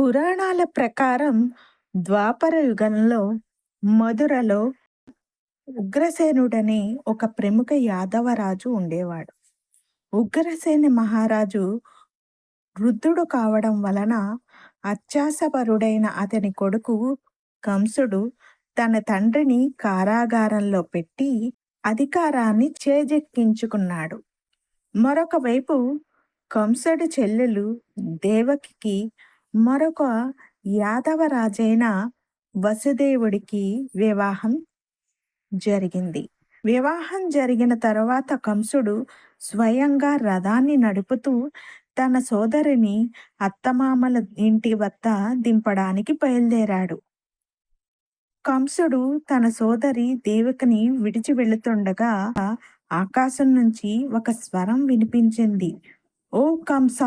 పురాణాల ప్రకారం ద్వాపర యుగంలో మధురలో ఉగ్రసేనుడనే ఒక ప్రముఖ యాదవరాజు ఉండేవాడు. ఉగ్రసేన మహారాజు వృద్ధుడు కావడం వలన అత్యాసపరుడైన అతని కొడుకు కంసుడు తన తండ్రిని కారాగారంలో పెట్టి అధికారాన్ని చేజెక్కించుకున్నాడు. మరొకవైపు కంసుడి చెల్లెలు దేవకికి మరొక యాదవరాజైన వసుదేవుడికి వివాహం జరిగింది. వివాహం జరిగిన తర్వాత కంసుడు స్వయంగా రథాన్ని నడుపుతూ తన సోదరిని అత్తమామల ఇంటి వద్ద దింపడానికి బయలుదేరాడు. కంసుడు తన సోదరి దేవికని విడిచి వెళుతుండగా ఆకాశం నుంచి ఒక స్వరం వినిపించింది. ఓ కంస!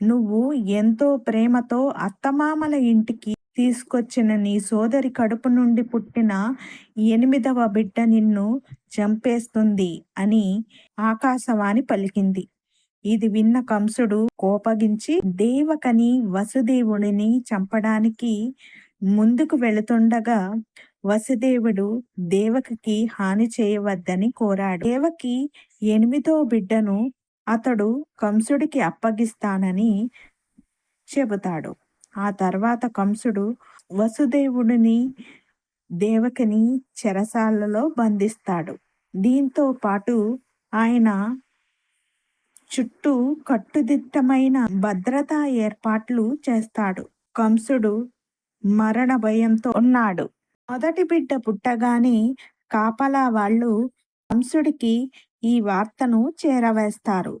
నువ్వు ఎంతో ప్రేమతో అత్తమామల ఇంటికి తీసుకొచ్చిన నీ సోదరి కడుపు నుండి పుట్టిన ఎనిమిదవ బిడ్డ నిన్ను చంపేస్తుంది అని ఆకాశవాణి పలికింది. ఇది విన్న కంసుడు కోపగించి దేవకని వసుదేవుడిని చంపడానికి ముందుకు వెళుతుండగా వసుదేవుడు దేవకికి హాని చేయవద్దని కోరాడు. దేవకి ఎనిమిదో బిడ్డను అతడు కంసుడికి అప్పగిస్తానని చెబుతాడు. ఆ తర్వాత కంసుడు వసుదేవుడిని దేవకిని చెరసాలలో బంధిస్తాడు. దీంతో పాటు ఆయన చుట్టూ కట్టుదిట్టమైన భద్రతా ఏర్పాట్లు చేస్తాడు. కంసుడు మరణ భయంతో ఉన్నాడు. మొదటి బిడ్డ పుట్టగానే కాపలా వాళ్ళు కంసుడికి ఈ వార్తను చేరవేస్తారు.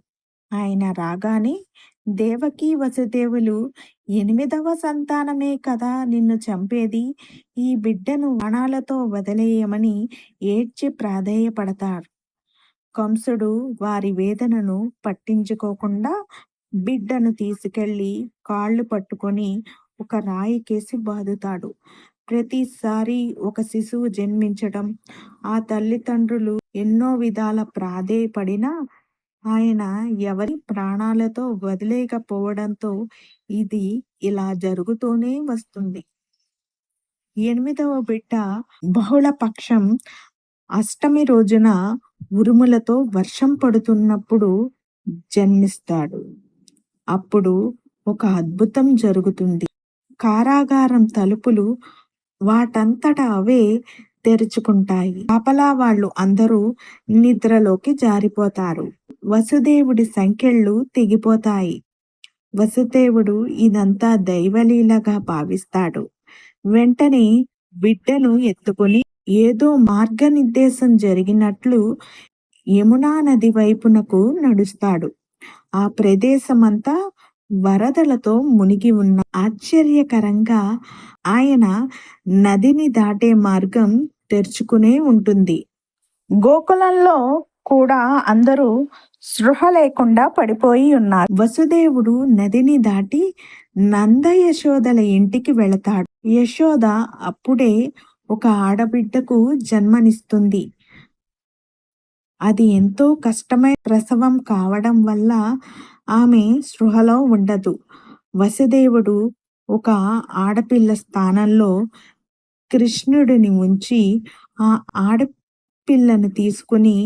ఆయన రాగానే దేవకి వసుదేవులు ఎనిమిదవ సంతానమే కదా నిన్ను చంపేది. ఈ బిడ్డను బాణాలతో వదిలేయమని ఏడ్చి ప్రాధేయపడతారు. కంసుడు వారి వేదనను పట్టించుకోకుండా బిడ్డను తీసుకెళ్ళి కాళ్ళు పట్టుకొని ఒక రాయి కేసి బాదుతాడు. ప్రతిసారి ఒక శిశువు జన్మించడం ఆ తల్లిదండ్రులు ఎన్నో విధాల ప్రాధేయపడినా ఆయన ఎవరి ప్రాణాలతో వదిలేకపోవడంతో ఇది ఇలా జరుగుతూనే వస్తుంది. ఎనిమిదవ బిడ్డ బహుళపక్షం అష్టమి రోజున ఉరుములతో వర్షం పడుతున్నప్పుడు జన్మిస్తాడు. అప్పుడు ఒక అద్భుతం జరుగుతుంది. కారాగారం తలుపులు వాటంతట అవే తెరుచుకుంటాయి. కాపలా వాళ్ళు అందరూ నిద్రలోకి జారిపోతారు. వసుదేవుడి సంఖ్యళ్ళు తెగిపోతాయి. వసుదేవుడు ఇదంతా దైవలీలగా భావిస్తాడు. వెంటనే బిడ్డను ఎత్తుకుని ఏదో మార్గనిర్దేశం జరిగినట్లు యమునా నది వైపునకు నడుస్తాడు. ఆ ప్రదేశమంతా వరదలతో మునిగి ఉన్న ఆశ్చర్యకరంగా ఆయన నదిని దాటే మార్గం తెరుచుకునే ఉంటుంది. గోకులంలో కూడా అందరూ సృహ లేకుండా పడిపోయి ఉన్నారు. వసుదేవుడు నదిని దాటి నంద యశోదల ఇంటికి వెళతాడు. యశోద అప్పుడే ఒక ఆడబిడ్డకు జన్మనిస్తుంది. అది ఎంతో కష్టమైన ప్రసవం కావడం వల్ల ఆమె సృహలో ఉండదు. వసుదేవుడు ఒక ఆడపిల్ల స్థానంలో కృష్ణుడిని ఉంచి ఆ ఆడపిల్లను తీసుకుని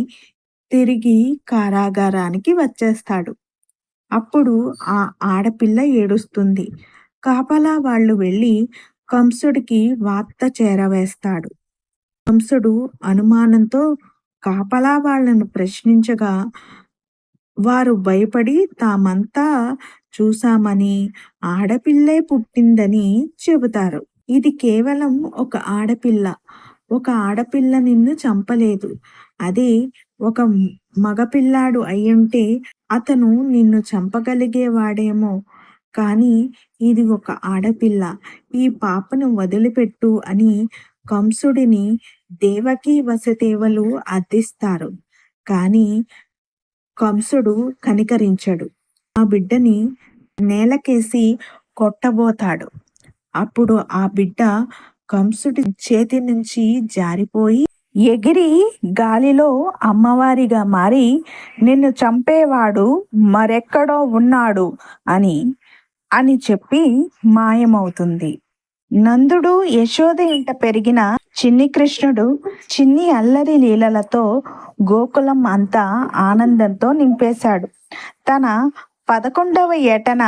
తిరిగి కారాగారానికి వచ్చేస్తాడు. అప్పుడు ఆ ఆడపిల్ల ఏడుస్తుంది. కాపలా వాళ్ళు వెళ్ళి కంసుడికి వార్త చేరవేస్తాడు. కంసుడు అనుమానంతో కాపలా వాళ్ళను ప్రశ్నించగా వారు భయపడి తామంతా చూశామని ఆడపిల్లే పుట్టిందని చెబుతారు. ఇది కేవలం ఒక ఆడపిల్ల. ఒక ఆడపిల్ల నిన్ను చంపలేదు. అదే ఒక మగపిల్లాడు అయ్యుంటే అతను నిన్ను చంపగలిగేవాడేమో. కానీ ఇది ఒక ఆడపిల్ల. ఈ పాపను వదిలిపెట్టు అని కంసుడిని దేవకి వసదేవలు అర్థిస్తారు. కానీ కంసుడు కనికరించడు. ఆ బిడ్డని నేలకేసి కొట్టబోతాడు. అప్పుడు ఆ బిడ్డ కంసుడి చేతి నుంచి జారిపోయి ఎగిరి గాలిలో అమ్మవారిగా మారి నిన్ను చంపేవాడు మరెక్కడో ఉన్నాడు అని అని చెప్పి మాయమవుతుంది. నందుడు యశోద ఇంట పెరిగిన చిన్ని కృష్ణుడు చిన్ని అల్లరి లీలలతో గోకులం అంతా ఆనందంతో నింపేశాడు. తన పదకొండవ ఏటన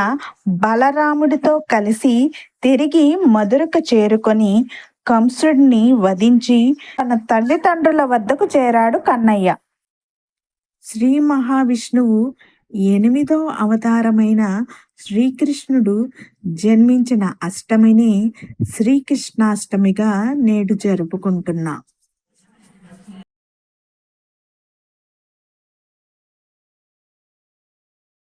బలరాముడితో కలిసి తిరిగి మధురకు చేరుకొని కంసుడిని వధించి తన తల్లిదండ్రుల వద్దకు చేరాడు కన్నయ్య. శ్రీ మహావిష్ణువు ఎనిమిదో అవతారమైన శ్రీకృష్ణుడు జన్మించిన అష్టమిని శ్రీకృష్ణాష్టమిగా నేడు జరుపుకుంటున్నాం.